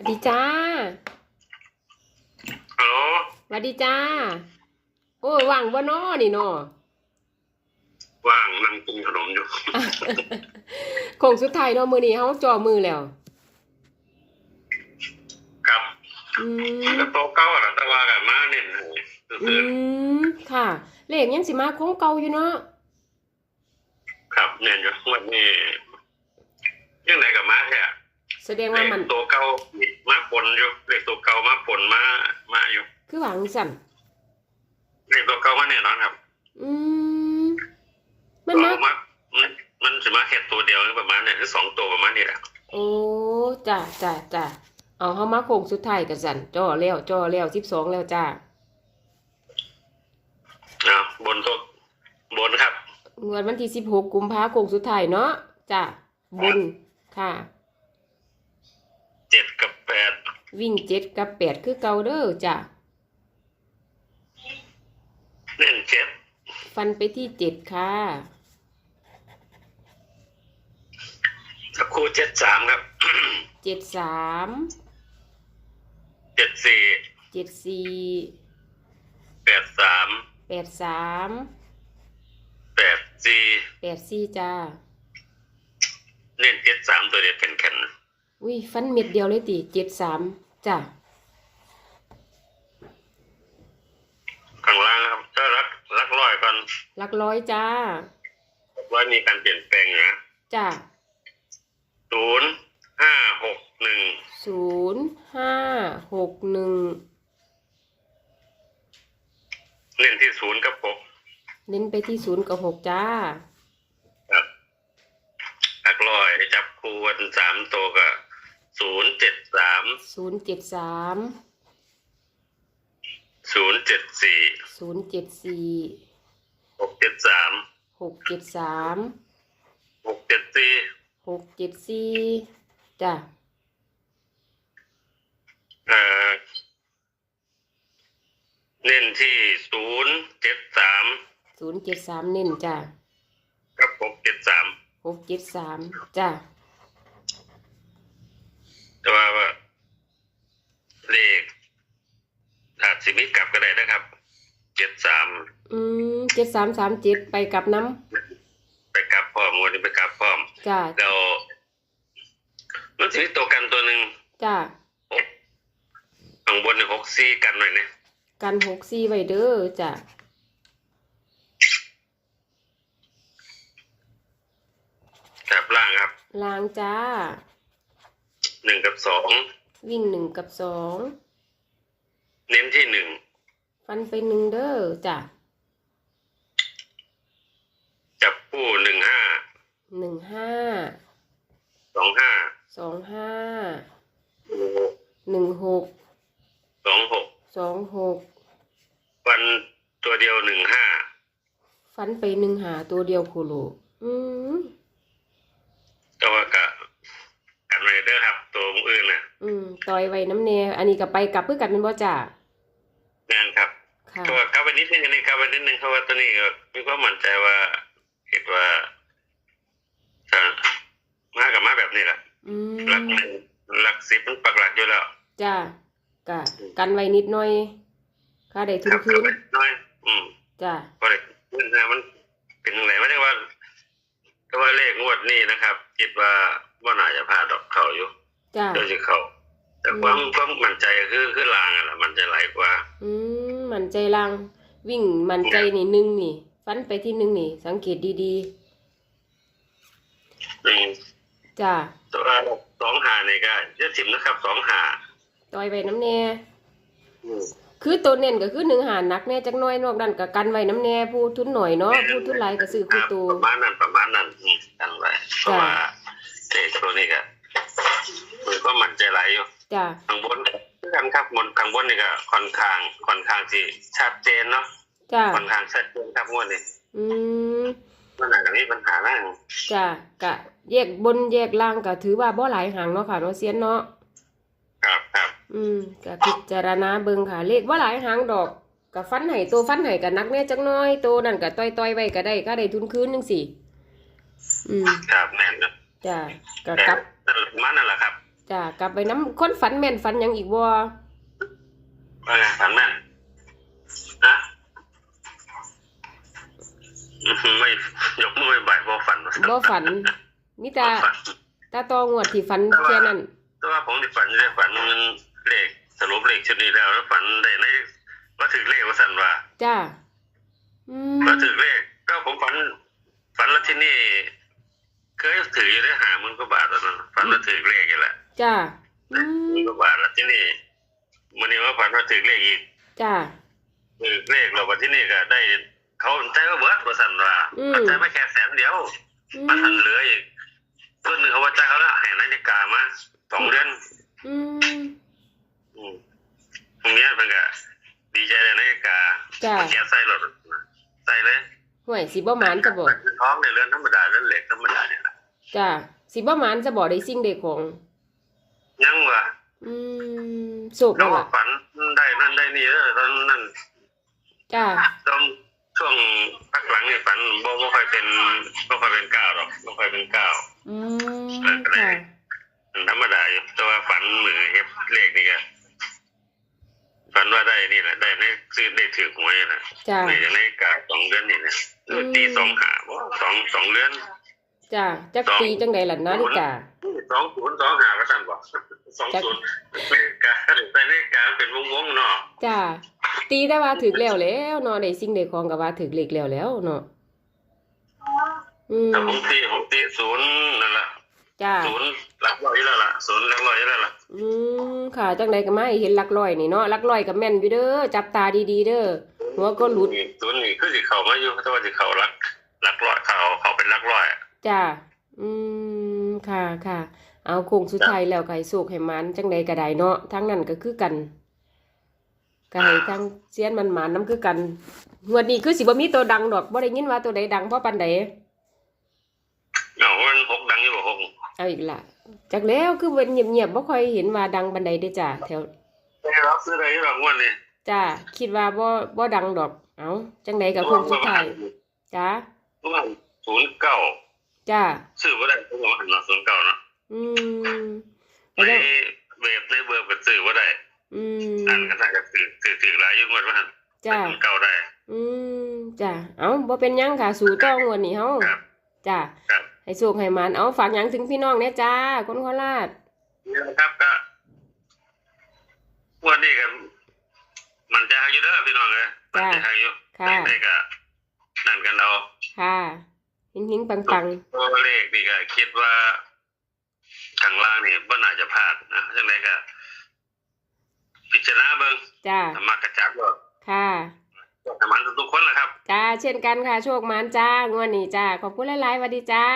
สวัสดีจ้าฮัลโหลสวัสดีจ้า โอ้ยว่างบ่น้อนี่น้อว่างนั่งกินขนมอยู่โคงสุดท้ายเนาะมื้อนี้เฮาจ่อมือแล้ว ครับอืมแต่โตะเก้าอะนะแต่ว่ากันมาเน้นให้อืซื่อมค่ะ เลขยังสิมาคงเก่าอยู่เนาะๆครับเน้นอยู่วันนี้ยังไงกับมาแท้ แสดงเลว่าขมันตัวเก้ามาปนอยู่เลขตัวเก้ามาปนมามาอยู่ คือหวังสั่นเลขตัวเก้ามาแน่นอนครับ อืมมันมาเอามามันมันจะมาแค่ตัวเดียวประมาณเนี่ยหรือสองตัวประมาณนี้แหละโอ้จ้าจ้าจ้าเอาเฮามาโคงสุดท้ายกันสั่นจ่อแล้วจ่อแล้ว12แล้วจ้าอ่าบนตัวบนครับงวดวันที่16กุมภาคมสุดท้ายเนาะจ้าบุญค่ะ เจ็ดกับแปดวิ่งเจ็ดกับแปดคือเก่าเด้อจ้ะเน้นเจ็ดฟันไปที่เจ็ดค่ะสักครู่เจ็ดสามครับ เจ็ดสามเจ็ดสี่เจ็ดสี่แปดสามแปดสามแปดสี่แปดสี่จ้าเน้นเจ็ดสามตัวเดียวแข็งๆนะ อุ้ยฟันเม็ดเดียวเลยติเจ็ดสามจ้ะข้างล่างนะครับก็รักรักร้อยก่อนหลักร้อยจ้าว่ามีการเปลี่ยนแปลงอยู่นะจ้ะศูนย์ห้าหกหนึ่งศูนย์ห้าหกหนึ่งเน้นที่ศูนย์กับหกเน้นไปที่ศูนย์กับหกจ้า ครับรักร้อยจับคู่วันสามตัวก็ ศูนย์เจ็ดสามศูนย์เจ็ดสามศูนย์เจ็ดสี่ศูนย์เจ็ดสี่หกเจ็ดสามหกเจ็ดสามหกเจ็ดสี่หกเจ็ดสี่จ้ะเอ่อเน้นที่ศูนย์เจ็ดสามศูนย์เจ็ดสามเน้นจ้ะกับหกเจ็ดสามหกเจ็ดสามจ้ะ แต่ว่าว่า เลขอาจสิมีกลับก็ได้นะครับ เจ็ดสาม อืมเจ็ดสามสามเจ็ดไปกับน้ไปกลับพร้อมวันนี้ไปกลับพร้อมำจ้ะแล้วมันจะมีตัวกันตัวหนึ่งจ้ะหกข้างบนเนี่ยหกซี่กันหน่อยนะกันหกสี่ไว้เด้อจ้ะกับล่างครับ ลางจ้า หนึ่งกับสองวิ่งหนึ่งกับสองเน้นที่หนึ่งฟันไปหนึ่งเด้อจ้ะจับคู่หนึ่งห้าหนึ่งห้าสองห้าสองห้าหนึ่งหกหนึ่งหกสองหกสองหกวันตัวเดียวหนึ่งห้าฟันไปหนึ่งหาตัวเดียวโคโลอืม ก็ว่ากะกันไรเดอร์ครับ ตัวอื่นน่ะ อืมต่อยไว้น้ำแน่อันนี้กับไปกลับเพื่อกันเป็นบ่จ้ะงานครับค่ะตัวกลับไปนิดนึงอันนี้กลับไปนิดนึงเพราะว่าตัวนี้ก็มีความมั่นใจว่าคิดว่าจะมากับมาแบบนี้แหละอืหลักมหนึ่งหลักสิบมันปักหลักอยู่แล้ว จ้ะกะกันไว้นิดหน่อย ค่าได้ทุคนรับคืกลับนไปน้อย อืมจ้ะก็เลยขึ้นนะมันเป็นยังไงไม่ได้ว่าก็ว่าเลขงวดนี้นะครับ คิดว่าว่าน่าจะพลาดดอกเขาอยู่จ้ะโดยจะเขา แต่ความความมั่นใจคือคือลางอะละมันใจะไหลกว่า อืมมันใจลัง วิ่งมันใจนี่หนึ่งนี่ ฟันไปที่หนึ่งนี่ สังเกตดีอืมๆจ้ะตัวสองหาเนี่ยก็จะถิ่มนะครับสองหาต่อยไว้น้ำแน่อืมคือตัวเน้นก็คือหนึ่งหารนักแน่จักหน้อยนอกนั้นก็กันไว้น้ำแน่ผู้ทุนหน่อยเนาะผู้ทุนหลายก็ซื้อคู่ตัว ประมาณนั้นประมาณนั้นอืมกันไว้เพราะว่าเลขตัวนี้ก็มันก็มั่นใจไหลอยู่ จ้ะข้างบนคือกันครับบนข้างบนนี่ก็ค่อนข้างค่อนข้างที่ชัดเจนเนาะจ้ะค่อนข้างชัดเจนครับงวดนี้อืมมันอาจจะมีปัญหาบ้างจ้ะกะแยกบนแยกล่างก็ถือว่าบ่หลายหางเนาะค่ะเนาะเซียนเนาะครับครับอืมก็พิจารณาเบิ่งค่ะเลขบ่หลายหางดอกก็ฟันให้ตัวฟันให้ก็นักแน่จักหน้อยตัวนั่นก็ต่อยๆไว้ก็ได้ก็ได้ทุนคืนจังซี่อืมครับแน่นนะจ้ะก็แต่กลับนั่นแหละมันนั่นแหละครับ จ้ากลับไปน้ำคนฝันแม่นฝันหยังอีกบ่ว่าไงฝันแม่นนะอื้อหือไม่ยกมือไม่บ่ายบ่ฝันบ่ฝันมีแต่บ่ฝันตาตองวดที่ฝันแค่นั้นแต่ว่าผมที่ฝันอยู่ในฝันมันเลขสรุปเลขชุดนี้แล้วแล้วฝันได้ในว่าถึงเลขว่าสั่นว่าจ้าอืม ว่าถึงเลขก็ผมฝันฝันแล้วที่นี่ เคยถืออยู่ได้หาหมันก็บาทแล้วนะฝันว่าถือเลขอยู่แหละจ้าอืหมันมก็บาทแล้วที่นี่มันนี้ว่าฝันว่าถือเลขอีกจ้าถือเลขเราวันที่นี่ก็ได้ เขาใจว่าเบิร์ดว่าสั่นว่าอืม ใจไม่แค่แสนเดียวอืมันทันมเหลืออีกส่วนหนึ่งเขาว่าใจเขาละแห่นาฬิกามาสองเดือน อืม อืมตรงเนี้ยมันก็ดีใจเลยนาฬิกาจ้ะ มันแกะใส่รถใส่เลยห่วยสิบ่หมานจะบ่ ท้องในเรือนธรรมดาเรือนเหล็กธรรมดาเนี่ย แหละจ้าสิบ่หมานจะบ่ได้สิ่งใดของ ยังวะอืมสุกแล้แล้ววว่าล่ะฝันได้นั่นได้นี่เออตอนนั้นจ้าตอนช่วงพักหลังเนี่ยฝันบ่บ่ค่อยเป็นบ่ค่อยเป็นก้าวหรอกบ่ค่อยเป็นก้าวอืมค่ะธรรมดาอยู่แต่ว่าฝันมือเฮ็ดเลขนี่ก็ฝันว่าได้นี่แหละได้ในซื้อได้ถือหวยนะจ้าในในกาสองเดือนนี่นะเอออืม ตีสองหาบ่สองสองเดือน จ้าจักตีจังใดล่ะนาฬิกาสองศูนย์สองหาว่าซั่นบ่สองศูนย์เลขกาใส่เลขกาเป็นวงๆเนาะจ้าตีได้ว่าถึกแล้วแล้วเนาะได้สิ่งใดของก็ว่าถึกเลขแล้วแล้วเนาะอืมแต่ผมตีผมตีศูนย์นั่นล่ะจ้าศูนย์หลักร้อยแล้วล่ะศูนย์หลักร้อยแล้วล่ะอืมค่ะจังใดก็มาให้เห็นหลักร้อยนี่เนาะหลักร้อยก็แม่นอยู่เด้อจับตาดีๆเด้อหัวก็หลุดศูนย์นี่คือสิเข้ามาอยู่แต่ว่าสิเข้าหลักหลักร้อยเข้าเข้าเป็นหลักร้อยอะ จ้าอืมค่ะค่ะ เอาโค้งสุดท้ายแล้วก็ให้สุกให้หมันจังใดก็ได้เนาะทั้งนั้นก็คือกันก็ให้ทั้งเสียนมันหมานน้ำคือกันงวดนี้คือสิบ่มีตัวดังดอกบ่ได้ยินว่าตัวใดดังเพราะปานใดเอามันหกดังอยู่บ่หกเอาอีกละจากแล้วคือเว้นเงียบๆบ่ค่อยเห็นว่าดังปานใดเด้อจ้าแถวได้รับซื้อได้หรอกงวดนี้จ้าคิดว่าบ่บ่ดังดอก เอาจังใดก็โค้งสุดท้ายจ้าประมาณศูนย์เก้า จ้าซื้อบ่ได้ผมว่าหันมาศูนย์เก้าเนาะอืมในแล้วเว็บในเบอร์ก็ซื้อบ่ได้อืมอันก็น่าจะซื้อซื้อถือหลายอยู่งวดว่าหันจ้าศูนย์เก้าได้ อืมจ้าเอาบ่เป็นหยังค่ะสู่ต้องงวดนี้เฮาครับจ้าครับให้สุกให้มันเอาฝากหยังถึงพี่น้องเนี่ยจ้าคนโคราชนี่นะครับก็งวันนี้ก็มันใจะอยู่เด้อพี่น้องเอ้ยมันใจะอยู่ค่ะได้ก็นั่นกันเราค่ะ หิงหิงปังปังตัวเลขนี่ก็คิดว่าข้างล่างนี่บ่น่าจะพลาดนะจังไดก็ พิจารณาเบิ่งจ้าถ้ามักกระจับก็ค่ะทำมันทุกๆคนแหละครับ จ้า เช่นกันค่ะ โชคหมันจ้างวดนี้จ้า ขอบคุณหลายๆสวัสดีจ้า